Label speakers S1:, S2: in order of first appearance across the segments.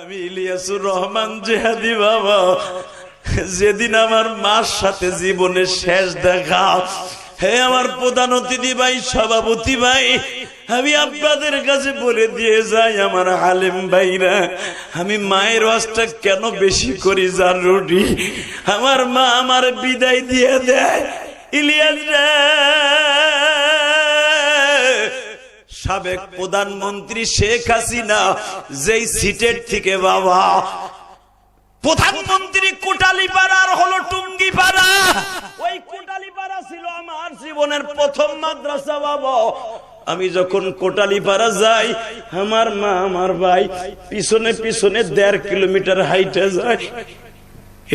S1: আমি ইলিয়াসুর রহমান জেহাদি বাবা। যেদিন আমার মার সাথে জীবনের শেষ দেখা, হে আমার প্রধান অতিথি ভাই, সভাপতি ভাই, আমি আপনাদের কাছে বলে দিয়ে যাই আমার আলেম ভাইরা, আমি মায়ের ওয়াজটা কেন বেশি করি যার রুটি? আমার মা আমার বিদায় দিয়ে দেয়। ইলিয়াস সাবেক প্রধানমন্ত্রী শেখ হাসিনা, যেই সিটের থেকে বাবা। প্রধানমন্ত্রী কোটালি পাড়ার হলো টুঙ্গি পাড়া ওই কোটালি পাড়া ছিল আমার জীবনের প্রথম মাদ্রাসা, বাবা। আমি যখন কোটালি পাড়া যাই, আমার মা, আমার ভাই পিছনে পিছনে দেড় কিলোমিটার হাইটে যায়।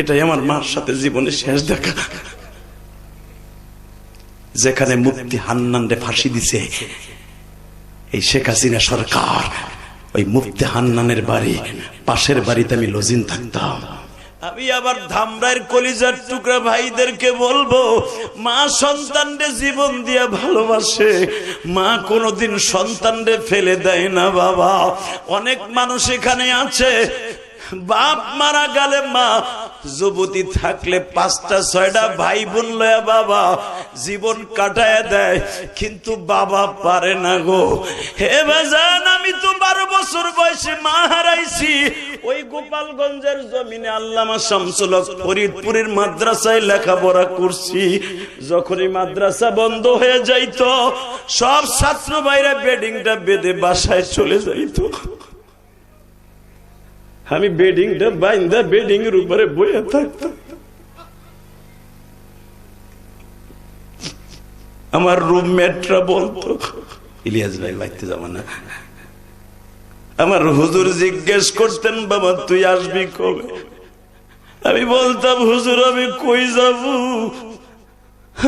S1: এটাই আমার মার সাথে জীবনের শেষ দেখা। যেখানে মুক্তি হান্নানরে ফাঁসি দিছে। এই শেখ হাসিনা সরকার, ওই মুফতি হান্নানের বাড়ি, পাশের বাড়িতে আমি লজিন থাকতাম। আমি আবার ধামরাইয়ের কলিজার টুকরা ভাইদেরকে বলব, মা সন্তানরে জীবন দিয়া ভালোবাসে, মা কোনোদিন সন্তানরে ফেলে দেয় না বাবা। অনেক মানুষ এখানে আছে, বাপ মারা গেলে মা যুবতী থাকলে পাঁচটা, ছয়টা ভাই বোন লয়া বাবা জীবন কাটায় দেয়। কিন্তু বাবা পারে না গো। হে বাজান, আমি তো বারো বছর বয়সে মা হারাইছি। ওই গোপালগঞ্জের জমিনে আল্লামা শামসুল ফরিদপুরের মাদ্রাসায় লেখাপড়া করছি। যখনই মাদ্রাসা বন্ধ হয়ে যাইতো, সব ছাত্র ভাইরা বেডিংটা বেঁধে বাসায় চলে যাইতো। আমি বেডিংটা বাইন্দা বেডিং এর উপরে বইয়া থাকতাম। আমার রুমমেটরা বলতো, ইলিয়াস ভাই, বাইতে যাব না। আমার হুজুর জিজ্ঞেস করতেন, বাবা, তুই আসবি কবে? আমি বলতাম, হুজুর, আমি কই যাব?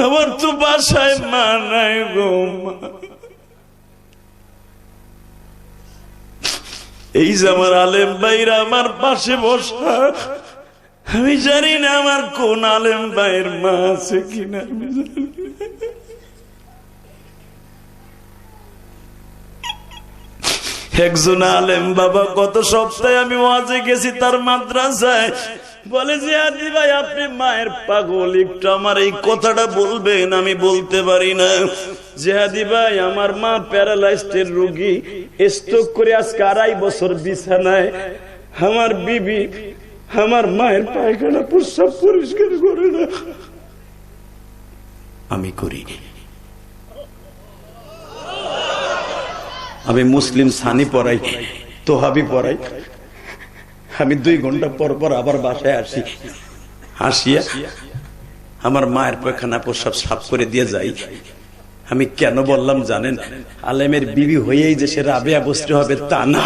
S1: আমার তো বাসায় মা নাই গো মা। এই যে আমার আলেম ভাইরা আমার পাশে বসা। আমি জানি না আমার কোন আলেম ভাইয়ের মা আছে কিনা, আমি জানি একজন আলেম বাবা কত সপ্তাহে আমি ওয়াজে গেছি তার মাদ্রাসায়। বলে যে, আদি ভাই, আপনি মায়ের পাগল, একটু আমার এই কথাটা বলবেন, আমি বলতে পারি না। জেহাদি ভাই, আমার মা রোগী করে আজকে আড়াই বছর বিছানায়। আমার বিবি, আমার মায়ের পায়খানা প্রস্রাব পরিষ্কার করে না। আমি করি। আমি মুসলিম সানি পড়াই, তোহাবি পড়াই। আমি দুই ঘণ্টা পর পর আবার বাসায় আসি। আসিয়া আমার মায়ের পায়খানা প্রস্রাব সাফ করে দিয়ে যাই। আমি কেন বললাম জানেন? আলেমের বিবি হয়েই যে সে রাবেয়া বসতে হবে তা না।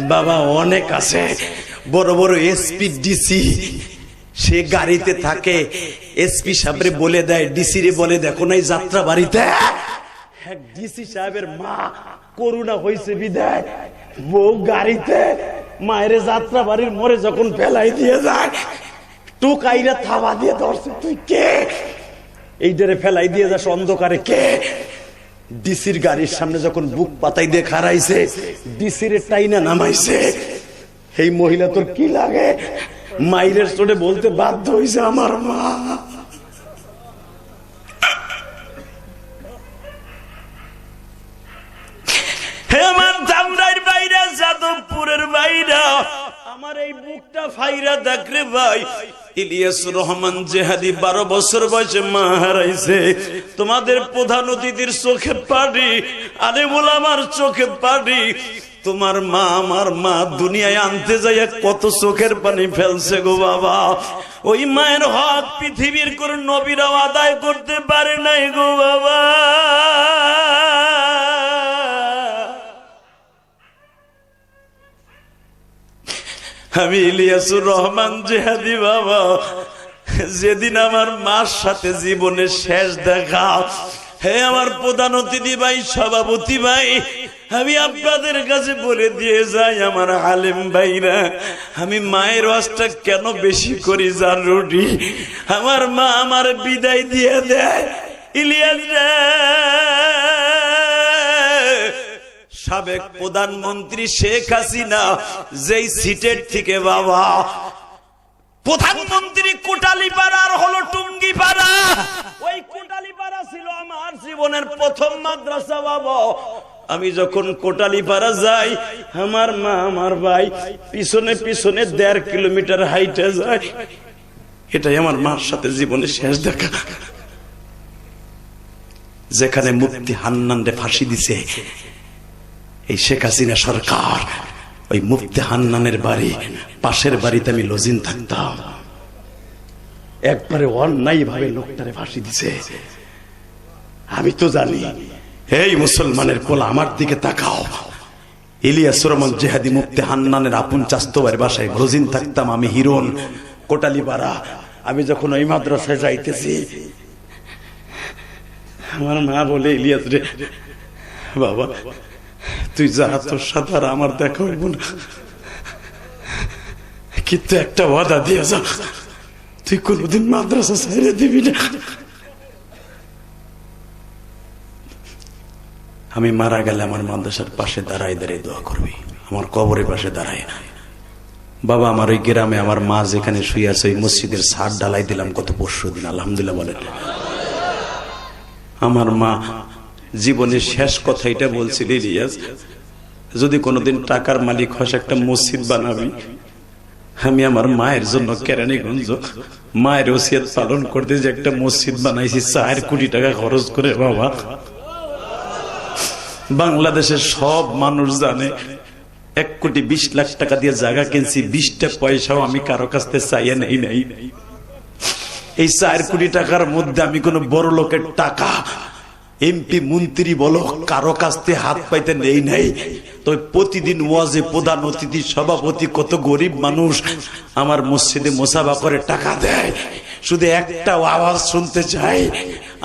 S1: বাবা অনেক আছে। বড় বড় এসপি ডিসি সে। গাড়িতে থাকে। এসপি সাহেবরে বলে দেয় ডিসি রে বলে, দেখো নাই যাত্রা বাড়িতে? এক ডিসি সাহেবের মা, করুণা হয়েছে বিদায়। বউ গাড়িতে মায়ের যাত্রা বাড়ির মোড়ে যখন ফেলাই দিয়ে যায় টুকাইরা থাবা দিয়ে ধরছে, তুই কে? এইটারে ফেলাই দিয়ে যাস অন্ধকারে কে? ডিসির গাড়ির সামনে যখন বুক পাতাই দিয়ে খারাইছে ডিসির টাইনা নামাইছে এই মহিলা, তোর কি লাগে? মাইরের চোটে বলতে বাধ্য হয়েছে আমার মা হে আমার দামরাইর বাইরা যাদবপুরের বাইরা আমার এই বুকটা ফাইরা দেখরে ভাই ইলিয়াস রহমান জেহাদি বারো বছর বয়সে তোমাদের প্রধান অতিথির চোখে পাড়ি আরে আমার চোখে পাড়ি তোমার মা আমার মা দুনিয়ায় আনতে যাইয়া কত চোখের পানি ফেলছে গো বাবা। ওই মায়ের হক পৃথিবীর কোন নবীরাও আদায় করতে পারে নাই গো বাবা। আমি ইলিয়াসুর রহমান জেহাদি বাবা। যেদিন আমার মার সাথে জীবনের শেষ দেখা, হে আমার প্রধান অতিথি ভাই, সভাপতি ভাই, আমি আপনাদের কাছে বলে দিয়ে যাই আমার আলেম ভাইরা, আমি মায়ের ওয়াজটা কেন বেশি করি যার রুটি? আমার মা আমার বিদায় দিয়ে দেয়। ইলিয়াস সাবেক প্রধানমন্ত্রী শেখ হাসিনা, যেই সিটের থেকে বাবা। প্রধানমন্ত্রী কোটালীপাড়ার হলো টুঙ্গিপাড়া। ওই কোটালীপাড়া ছিল আমার জীবনের প্রথম মাদ্রাসা, বাবা। আমি যখন কোটালীপাড়া যাই, আমার মা, আমার ভাই পিছনে পিছনে দেড় কিলোমিটার হাইটে যায়। এটাই আমার মার সাথে জীবনে শেষ দেখা। যেখানে মুক্তি হান্নানরে ফাঁসি দিছে। এই শেখ হাসিনা সরকার, ওই মুফতি হান্নানের বাড়ি, পাশের বাড়িতে আমি লজিন থাকতাম। একবারে অন্যায় ভাবে লোকটারে ফাঁসি দিছে। আমি তো জানি, এই মুসলমানের কোলা আমার দিকে তাকাও। ইলিয়াস রহমান জেহাদি মুক্তি হান্নানের আপন চাস্তবার বাসায় লজিন থাকতাম, আমি হিরোন কোটালিপাড়া। আমি যখন ওই মাদ্রাসায় যাইতেছি, আমার মা বলে, ইলিয়াস রে, বাবা তুই যা, তোর সাথে আর আমার দেখা হইব না। কিন্তু একটা ওয়াদা দিয়ে যা। তুই কোনদিন মাদ্রাসা ছেড়ে দিবি না। আমি মারা গেলে আমার মাদ্রাসার পাশে দাঁড়াই দাঁড়িয়ে দোয়া করবি। আমার কবরের পাশে দাঁড়ায়। না বাবা, আমার ওই গ্রামে আমার মা যেখানে শুয়ে আছে, ওই মসজিদের সার ডালাই দিলাম কত পরশু দিন, আলহামদুলিল্লাহ বলেন। আমার মা জীবনের শেষ কথা এটা বলছিল, ইলিয়াস। যদি কোনোদিন টাকার মালিক হস একটা মসজিদ বানাবি, আমি আমার মায়ের জন্য কেরানীগঞ্জ মায়ের ওসিয়ত পালন করতে যে একটা মসজিদ বানাইছি, চার কোটি টাকা খরচ করে, বাবা। বাংলাদেশের সব মানুষ জানে, এক কোটি বিশ লাখ টাকা দিয়ে জায়গা কিনছি, বিশটা পয়সাও আমি কারও কাছ থেকে চাইয়া নেই নাই। এই চার কোটি টাকার মধ্যে আমি কোন বড় লোকের টাকা, এমপি, মন্ত্রী বলো, কারও কাছ থেকে হাত পাইতে নেই নাই। তো প্রতিদিন ওয়াজে প্রধান অতিথি, সভাপতি, কত গরিব মানুষ আমার মসজিদে মোসাফা করে টাকা দেয়। শুধু একটা আওয়াজ শুনতে চাই,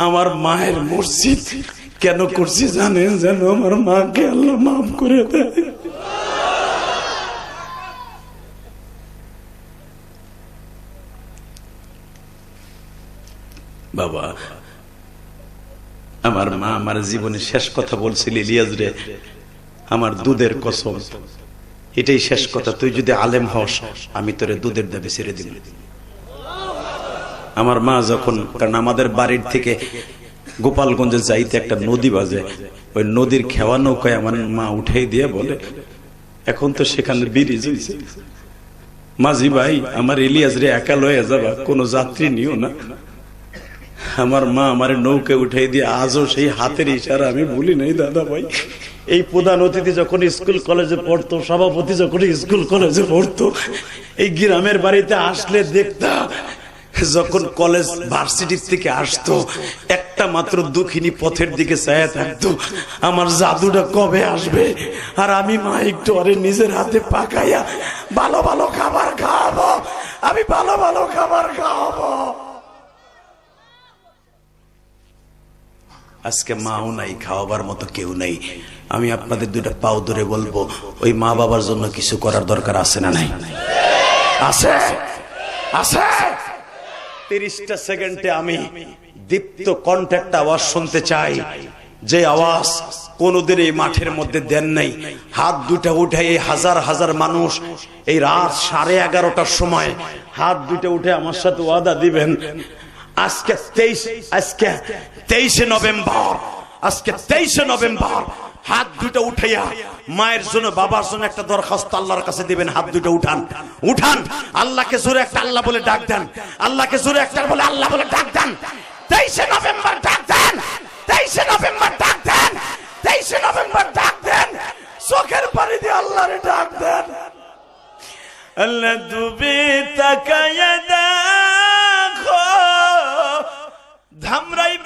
S1: আমার মায়ের মসজিদ কেন করছি জানেন যেন আমার মাকে আল্লাহ মাফ করে দেয়। বাবা, আমার মা আমার জীবনে শেষ কথা বলছিল ইলিয়াস রে। আমার দুধের কসম। এটাই শেষ কথা। তুই যদি আলেম হস, আমি তোরে দুধের দাবি ছেড়ে দিব। আমার মা যখন, কারণ আমাদের বাড়ির থেকে গোপালগঞ্জে যাইতে একটা নদী বাজে। ওই নদীর খেওয়া নৌকায় আমার মা উঠেই দিয়ে বলে, এখন তো সেখানে ব্রিজ হয়েছে মাঝি ভাই, আমার ইলিয়াস রে একা লয়ে যাবা, কোনো যাত্রী নিও না। আমার মা আমার নৌকে উঠাই দিয়ে আজও সেই হাতের ইশারা আমি ভুলি নাই, দাদা ভাই। এই প্রধান অতিথি যখন স্কুল কলেজে পড়তো, সভাপতি যখন স্কুল কলেজে পড়তো, এই গ্রামের বাড়িতে আসলে দেখতাম যখন কলেজ ভার্সিটির থেকে আসতো, একটা মাত্র দুঃখিনী পথের দিকে চায়া থাকতো, আমার জাদুটা কবে আসবে? আর আমি মা একটু আরে নিজের হাতে পাকাইয়া, ভালো ভালো খাবার খাওয়াবো, আমি ভালো ভালো খাবার খাওয়াবো। আজকে মাও নাই, খাওয়াবার মতো কেউ নেই। আমি আপনাদের দুইটা পাও ধরে বলব, ওই মা বাবার জন্য কিছু করার দরকার আছে না নাই? আছে? আছে? তিরিশটা সেকেন্ডে আমি দীপ্ত কন্ট্যাক্ট আওয়াজ শুনতে চাই। যে আওয়াজ কোনদিন এই মাঠের মধ্যে দেন নাই। হাত দুটা উঠে এই হাজার হাজার মানুষ এই রাত সাড়ে এগারোটার সময় হাত দুটা উঠে আমার সাথে ওয়াদা দিবেন। আজকে তেইশ, আজকে তেইশে নভেম্বর, আজকে তেইশে নভেম্বর, হাত দুটো উঠাইয়া মায়ের জন্য, বাবার জন্য একটা দরখাস্ত আল্লাহর কাছে দিবেন, হাত দুটো উঠান। উঠান। আল্লাহকে জোরে একটা আল্লাহ বলে ডাক দেন। আল্লাহকে জোরে একটা বলে আল্লাহ বলে ডাক দেন। তেইশে নভেম্বর ডাক দেন। তেইশে নভেম্বর ডাক দেন। তেইশে নভেম্বর ডাক দেন। চোখের পানি দিয়ে আল্লাহরে ডাক দেন। আল্লাহ তুমি তাকায়া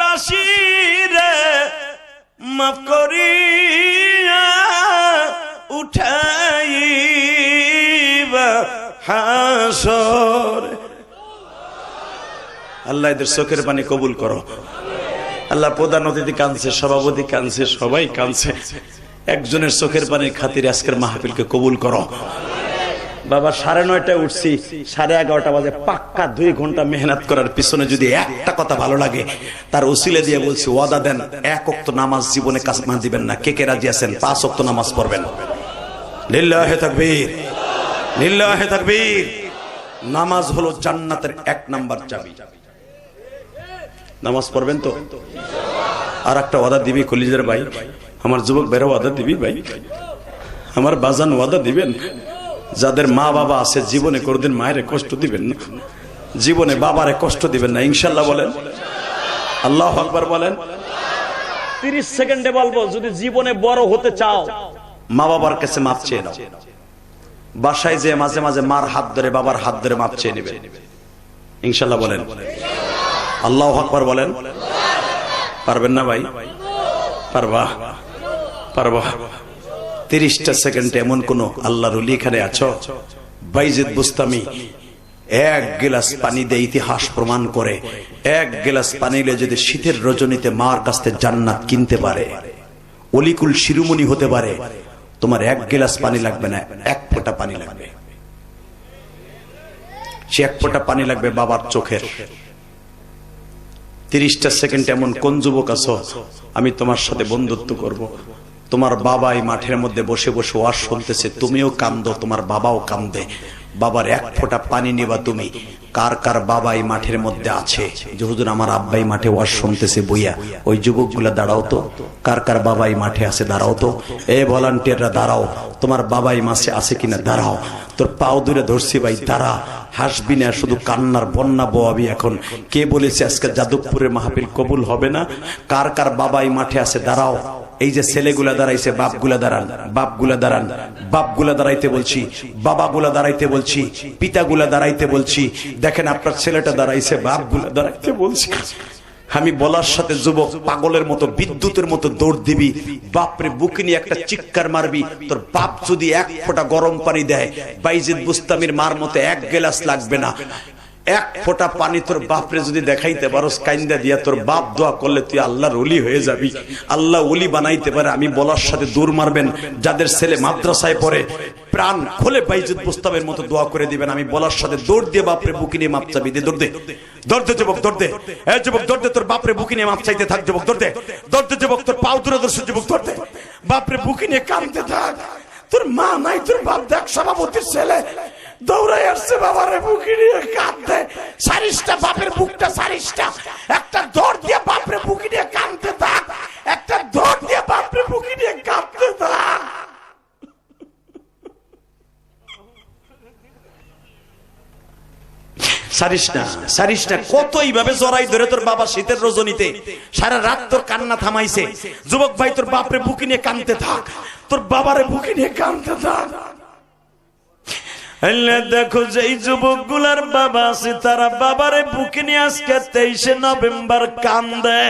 S1: ধামরাই রে, মাফ করিয়া উঠাইবা হাসর। আল্লাহ এদের চোখের পানি কবুল করো। আল্লাহ প্রধান অতিথি কানছে সভাপতি কানছে সবাই কানছে একজনের চোখের পানির খাতিরে আজকের মাহফিলকে কবুল করো। বাবা, সাড়ে নয়টায় উঠছি, সাড়ে এগারোটা বাজে, পাক্কা দুই ঘণ্টা মেহনত করার পিছনে যদি একটা কথা ভালো লাগে, তার উসিলে দিয়ে বলছি, ওয়াদা দেন, এক অক্ত নামাজ জীবনে কাসমা দিবেন না। কে কে রাজি আছেন? পাঁচ অক্ত নামাজ পড়বেন। লিল্লাহে লিল্লাহে নামাজ হলো জান্নাতের এক নাম্বার চাবি। নামাজ পড়বেন তো? আর একটা ওয়াদা দিবি কলিজের ভাই? আমার যুবক বেরো ওয়াদা দিবি ভাই? আমার বাজান ওয়াদা দিবেন? যাদের মা বাবা আছে জীবনে কোনদিন মায়ের কষ্ট দিবেন না। জীবনে বাবারে কষ্ট দিবেন না। ইনশাল্লাহ বলেন। আল্লাহ আকবার বলেন। তিরিশ সেকেন্ডে বলব যদি জীবনে বড় হতে চাও মা বাবার কাছে মাপ চেয়ে নাও। বাসায় যে মাঝে মাঝে মার হাত ধরে বাবার হাত ধরে মাপ চেয়ে নেবেন। ইনশাল্লাহ বলেন। আল্লাহ আকবার বলেন। পারবেন না ভাই? পারবা? পারবা? তিরিশটা সেকেন্ড এমন কোন আল্লাহ রুলি এখানে আছো? বাইজিদ বুস্তামি, এক গিলাস পানি দিয়ে ইতিহাস প্রমাণ করে, এক গিলাস পানি নিলে যদি শীতের রজনীতে মার কাছ জান্নাত কিনতে পারে, অলিকুল শিরুমণি হতে পারে, তোমার এক গিলাস পানি লাগবে না, এক ফোঁটা পানি লাগবে। সে এক ফোঁটা পানি লাগবে বাবার চোখের। তিরিশটা সেকেন্ড এমন কোন যুবক আছো? আমি তোমার সাথে বন্ধুত্ব করব। তোমার বাবা এই মাঠের মধ্যে বসে বসে ওয়াজ শুনতেছে, তুমিও কান্দো, তোমার বাবাও কান্দে। বাবার এক ফোঁটা পানি নিবা তুমি, কার কার বাবা এই মাঠের মধ্যে আছে? যে হুজুর আমার আব্বাই মাঠে ওয়াজ শুনতেছে বইয়া, ওই যুবকগুলা দাঁড়াও তো, কার কার বাবাই মাঠে আছে দাঁড়াও তো। এ ভলান্টিয়াররা দাঁড়াও, তোমার বাবাই মাসে আছে কিনা দাঁড়াও। তোর পাও দূরে ধরছি ভাই, দাঁড়া। হাসবি না, শুধু কান্নার বন্যা বোয়াবি এখন। কে বলেছে আজকে যাদবপুরের মাহফিল কবুল হবে না? কার কার বাবাই মাঠে আছে দাঁড়াও। এই যে ছেলেগুলা দাঁড়াইছে, বাপগুলা দাঁড়ান বাপগুলা দাঁড়ান, বাপগুলা দাঁড়াইতে বলছি, বাবাগুলা দাঁড়াইতে বলছি, পিতাগুলা দাঁড়াইতে বলছি, দেখেন আপনার ছেলেটা দাঁড়াইছে, বাপগুলা দাঁড়াইতে বলছি। আমি বলার সাথে যুবক, পাগলের মতো, বিদ্যুতের মতো দৌড় দিবি, বাপরে বুকে নিয়ে একটা চিৎকার মারবি, তোর বাপ যদি এক ফোঁটা গরম পানি দেয়, বাইজিদ বুস্তামির মার মতো এক গেলাস লাগবে না। এক ফোঁটা পানি তোর বাপরে যদি দেখাইতে পারো কাইন্দা দিয়া তোর বাপ দোয়া করলে তুই আল্লাহর অলি হয়ে যাবি। আল্লাহ অলি বানাইতে পারে, আমি বলার সাথে দূর মারবেন। যাদের ছেলে মাদ্রাসায় পড়ে, প্রাণ খোলে বাইজুদ বুস্তাবের মতো দোয়া করে দিবেন, আমি বলার সাথে দৌড় দিয়ে বাপরে বুকি নিয়ে মাপ চাবি দে দৌড় দে। দৌড় দে যুবক, দৌড় দে। এ যুবক, দৌড় দে, তোর বাপরে বুকি নিয়ে মাপ চাইতে থাক যুবক, দৌড় দে। দৌড় দে যুবক, তোর পাও দূরে যুবক, দৌড় দে। বাপরে বুকি নিয়ে কাঁদতে থাক। তোর মা নাই, তোর বাপ দেখ, সভাপতির ছেলে। দৌড়াই আসছে বাবারে, বুকি নিয়ে কাঁদতে। সারিসটা বাপের বুকটা সারিসটা একটা দৌড় দিয়ে বাপরে বুকি নিয়ে কাঁদতে থাক। একটা দৌড় দিয়ে বাপরে বুকি নিয়ে কাঁদতে থাক। কান্না থামাইছে। যুবক ভাই তোর বাপরে বুকি নিয়ে কানতে থাক। তোর বাবারে বুকি নিয়ে কানতে থাক। দেখো যে যুবকগুলার বাবা আছে, তারা বাবারে বুকে নিয়ে আজকে তেইশে নভেম্বর কান্দে।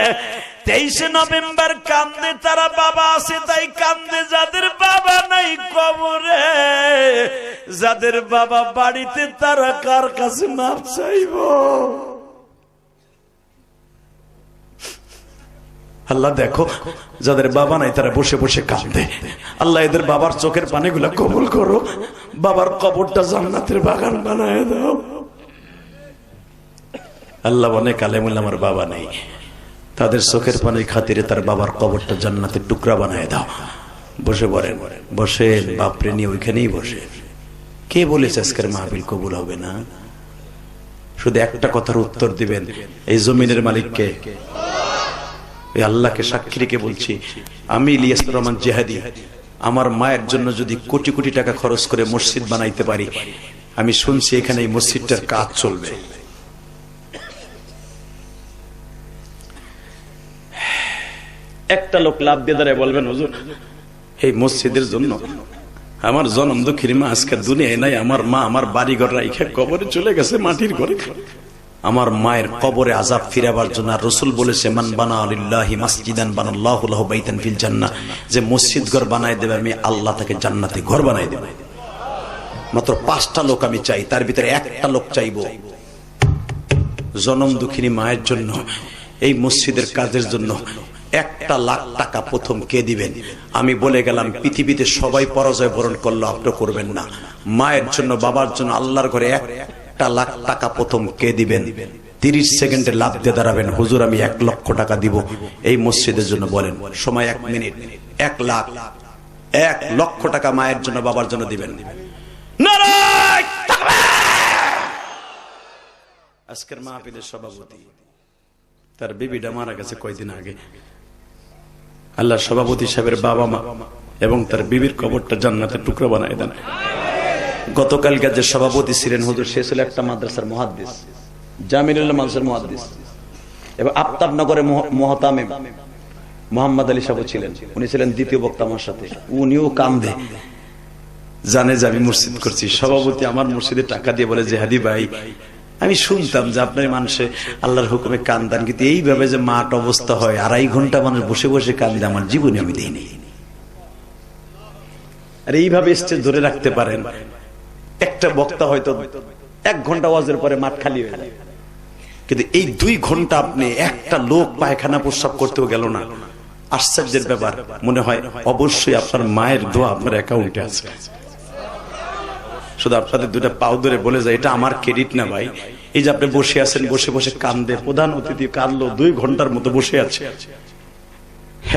S1: তেইশে নভেম্বর কান্দে, তারা বাবা আছে, তাই কান্দে। যাদের বাবা নাই কবরে, যাদের বাবা বাড়িতে, তারা কার কাছে মাপ চাইব? আল্লাহ দেখো, যাদের বাবা নাই তারা বসে বসে কান্দে আল্লাহ এদের বাবার চোখের পানিগুলা কবুল করো। বাবার কবরটা জান্নাতের বাগান বানায় দাও। আল্লাহ বনে কালেমুল আমার বাবা নেই। তাদের চোখের পানির খাতিরে তার বাবার কবরটা জান্নাতের টুকরা বানায় দাও। বসে পড়েন, বসেন, বাপরে নিয়ে ওইখানেই বসে কে বলেছে আজকের মাহবিল কবুল হবে না? শুধু একটা কথার উত্তর দিবেন, এই জমিনের মালিককে। এই আল্লাহকে সাক্ষী রেখে বলছি আমি ইলিয়াস রহমান জেহাদি। আমার মায়ের জন্য যদি কোটি কোটি টাকা খরচ করে মসজিদ বানাইতে পারি আমি শুনছি এখানে এই মসজিদটার কাজ চলবে। একটা লোক লাভ দিয়ে দাঁড়ায় বলবেন হুজুর এই মসজিদের জন্য আমার জনম দুঃখীর মা আজকে দুনিয়ায় নাই আমার মা আমার বাড়ি ঘর রাইখে কবরে চলে গেছে মাটির ঘরে। আমার মায়ের কবরে আজাব ফিরাবার জন্য রসুল বলেছে, মান বানা আলিল্লাহি মাসজিদান বানাল্লাহু লাহু বাইতান ফিল জান্নাহ। যে মসজিদ ঘর বানায় দেবে, আমি আল্লাহ তাকে জান্নাতে ঘর বানায় দেব। মাত্র পাঁচটা লোক আমি চাই, তার ভিতরে একটা লোক চাইব। জনম দুঃখিনী মায়ের জন্য, এই মসজিদের কাজের জন্য একটা লাখ টাকা প্রথম কে দিবেন? আমি বলে গেলাম, পৃথিবীতে সবাই পরাজয় বরণ করল, আপনি করবেন না। মায়ের জন্য, বাবার জন্য, আল্লাহর ঘরে একটা লাখ টাকা প্রথম কে দিবেন? তিরিশ সেকেন্ডে লাভ দিয়ে দাঁড়াবেন। হুজুর, আমি এক লক্ষ টাকা দিব। এই মসজিদের জন্য বলেন, সময় এক মিনিট, এক লাখ, এক লক্ষ টাকা মায়ের জন্য, বাবার জন্য দিবেন। আজকের মাহফিলের সভাপতি, তার বিবিটা মারা গেছে কয়দিন আগে। আল্লাহ সভাপতি সাহেবের বাবা মা এবং তার বিবির কবরটা জান্নাতের টুকরো বানায় দেন। গতকালকে যে সভাপতি ছিলেন হুজুর, সে ছিল একটা মাদ্রাসার মহাদ্দিস জামিনুল্লাহ মাদ্রাসার মহাদ্দিস। এবং আফতাবনগরে মহতামে মোহাম্মদ আলী সাহেব ছিলেন, উনি ছিলেন দ্বিতীয় বক্তা আমার সাথে। উনিও কান্দে। জানে যে আমি মসজিদ করছি। সভাপতি আমার মসজিদে টাকা দিয়ে বলে, জেহাদি ভাই, আমি শুনতাম যে আপনার মানুষে আল্লাহর হুকুমে কান্দান, কিন্তু এইভাবে যে মাঠ অবস্থা হয়, আড়াই ঘণ্টা মানুষ বসে বসে কান্দে, আমার জীবনে আমি দিইনি। আর এইভাবে স্টেজ ধরে রাখতে পারেন। একটা বক্তা হয়তো এক ঘণ্টা ওয়াজের পরে মাঠ খালি হয়ে কিন্তু এই দুই ঘণ্টা আপনি একটা লোক পায়খানা প্রস্রাব করতেও গেল না। আশ্চর্যের ব্যাপার, মনে হয় অবশ্যই আপনার মায়ের দোয়া আপনার অ্যাকাউন্টে আছে। শুধু আপনাদের দুটা পাও ধরে বলে যায়, এটা আমার ক্রেডিট না ভাই। এই যে আপনি বসে আছেন, বসে বসে কান্দে, প্রধান অতিথি কাঁদলো, দুই ঘণ্টার মতো বসে আছে।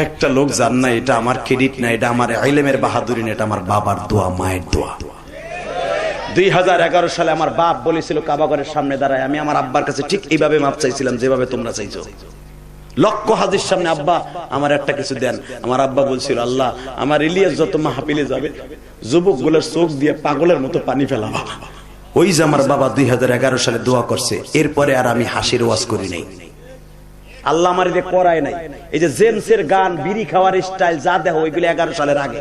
S1: একটা লোক জান না, এটা আমার ক্রেডিট না, এটা আমার আইলেমের বাহাদুরি না, এটা আমার বাবার দোয়া, মায়ের দোয়া। দুই হাজার এগারো সালে আমার বাপ বলেছিল কাবাগরের সামনে দাঁড়ায়। আমি আমার আব্বার কাছে ঠিক এইভাবে মাপ চাইছিলাম, যেভাবে তোমরা চাইছো। লক্ষ হাজির সামনে, আব্বা, আমার একটা কিছু দেন। আমার আব্বা বলছিল, আল্লাহ, আমার ইলিয়াস যত মাহাপিলে যাবে যুবকগুলোর চোখ দিয়ে পাগলের মতো পানি ফেলাবা ওই যে আমার বাবা দুই হাজার এগারো সালে দোয়া করছে, এরপরে আর আমি হাসির ওয়াজ করি নাই। আল্লাহ আমার যে করায় নাই, এই যে জেমসের গান, বিড়ি খাওয়ার স্টাইল যা দেহ, ওইগুলো এগারো সালের আগে,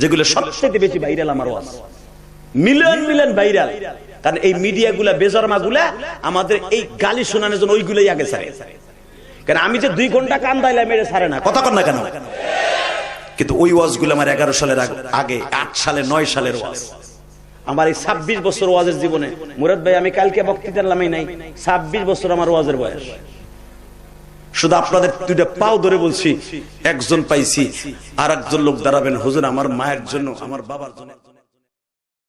S1: যেগুলো সবচেয়ে বেশি ভাইরাল আমার ওয়াজ। Million million viral. কারণ এই মিডিয়া গুলা বেজরমা গুলা আমাদের এই গালি শোনানোর জন্য ওইগুলোই আগে চায় কেন আমি যে দুই ঘণ্টা কান্দাইলাম মেরে ছাড়ে না। কথা কর না কেন? কিন্তু ওই ওয়াজগুলো আমার এগারো সালের আগে আট সালে, নয় সালের ওয়াজ। আমার এই ছাব্বিশ বছর ওয়াজের জীবনে, মুরাদ ভাই, আমি কালকে বক্তৃতা নামাই নাই। ছাব্বিশ বছর আমার ওয়াজের বয়স। শুধু আপনাদের দুইটা পাও ধরে বলছি, একজন পাইছি আর একজন লোক দাঁড়াবেন। হুজুর, আমার মায়ের জন্য, আমার বাবার জন্য।